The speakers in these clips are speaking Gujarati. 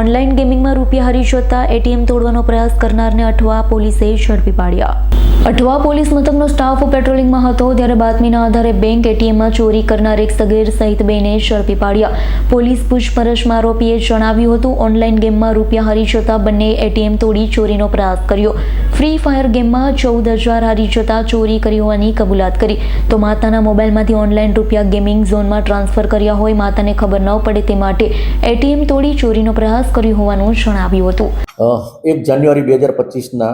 ઓનલાઈન ગેમિંગમાં રૂપિયા હરી જતા એટીએમ તોડવાનો પ્રયાસ કરનારને અઠવા પોલીસે ઝડપી પાડ્યા. અઠવા પોલીસ મથકનો સ્ટાફ પેટ્રોલિંગમાં હતો, ત્યારે બાતમીના આધારે બેંક એટીએમમાં ચોરી કરનાર એક સગીર સહિત બેને ઝડપી પાડ્યા. પોલીસ પૂછપરછમાં આરોપીએ જણાવ્યું હતું, ઓનલાઈન ગેમમાં રૂપિયા હારી જતા બંને એટીએમ તોડી ચોરીનો પ્રયાસ કર્યો. ફ્રી ફાયર ગેમમાં ચૌદ હજાર હારી જતા ચોરી કરી હોવાની કબૂલાત કરી. તો માતાના મોબાઈલમાંથી ઓનલાઈન રૂપિયા ગેમિંગ ઝોનમાં ટ્રાન્સફર કર્યા હોય, માતાને ખબર ન પડે તે માટે એટીએમ તોડી ચોરીનો પ્રયાસ કર્યો હોવાનું જણાવ્યું હતું. એક જાન્યુઆરી બે હજાર પચીસના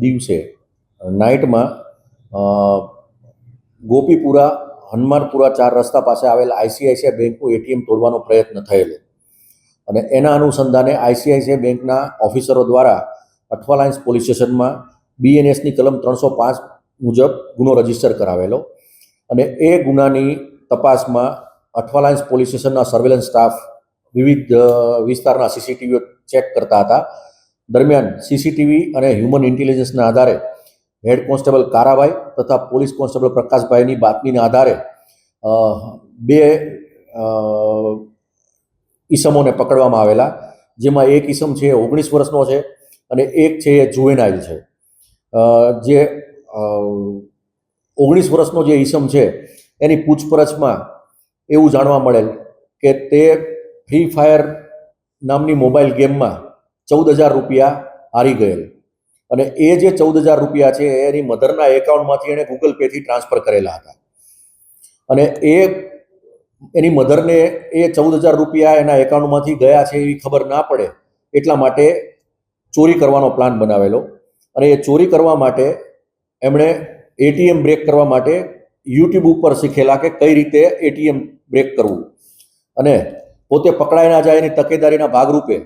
દિવસે નાઇટમાં ગોપીપુરા, હનુમાનપુરા ચાર રસ્તા પાસે આવેલ આઈસીઆઈસીઆઈ બેંકનું એટીએમ તોડવાનો પ્રયત્ન થયેલો. અને એના અનુસંધાને આઈસીઆઈસીઆઈ બેંકના ઓફિસરો દ્વારા અઠવાલાઇન્સ પોલીસ સ્ટેશનમાં બીએનએસની કલમ ત્રણસો પાંચ મુજબ ગુનો રજિસ્ટર કરાવેલો અને એ ગુનાની તપાસમાં અઠવાલાઇન્સ પોલીસ સ્ટેશનના સર્વેલન્સ સ્ટાફ વિવિધ વિસ્તારના સીસીટીવીઓ ચેક કરતા હતા. દરમિયાન સીસીટીવી અને હ્યુમન ઇન્ટેલિજન્સના આધારે હેડ કોન્સ્ટેબલ કારાભાઈ તથા પોલીસ કોન્સ્ટેબલ પ્રકાશભાઈની બાતમીના આધારે બે ઈસમોને પકડવામાં આવેલા. જેમાં એક ઈસમ છે એ ઓગણીસ વર્ષનો છે અને એક છે એ જુવેનાઇલ છે. જે ઓગણીસ વર્ષનો જે ઈસમ છે, એની પૂછપરછમાં એવું જાણવા મળેલ કે તે ફ્રી ફાયર નામની મોબાઈલ ગેમમાં ચૌદ હજાર રૂપિયા હારી ગયેલ. અને એ જે ચૌદ હજાર રૂપિયા છે, એની મધરના એકાઉન્ટમાંથી એણે ગૂગલ પેથી ટ્રાન્સફર કરેલા હતા. અને એ એની મધરને એ ચૌદ હજાર રૂપિયા એના એકાઉન્ટમાંથી ગયા છે એવી ખબર ના પડે, એટલા માટે ચોરી કરવાનો પ્લાન બનાવેલો. અને એ ચોરી કરવા માટે એમણે એટીએમ બ્રેક કરવા માટે યુટ્યુબ ઉપર શીખેલા કે કઈ રીતે એટીએમ બ્રેક કરવું. અને પોતે પકડાઈ ના જાય એની તકેદારીના ભાગરૂપે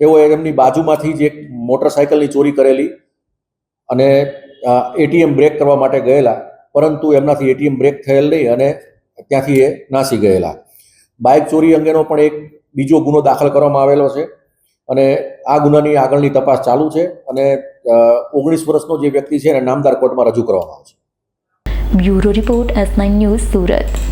તેઓ એમની બાજુમાંથી જ એક મોટરસાયકલની ચોરી કરેલી અને એટીએમ બ્રેક કરવા માટે ગયેલા, પરંતુ એમનાથી એટીએમ બ્રેક થયેલ નહીં અને ત્યાંથી એ નાસી ગયેલા. બાઇક ચોરી અંગેનો પણ એક બીજો ગુનો દાખલ કરવામાં આવેલો છે અને આ ગુનાની આગળની તપાસ ચાલુ છે અને ઓગણીસ વર્ષનો જે વ્યક્તિ છે એને નામદાર કોર્ટમાં રજૂ કરવામાં આવશે. Bureau report S nine news Surat.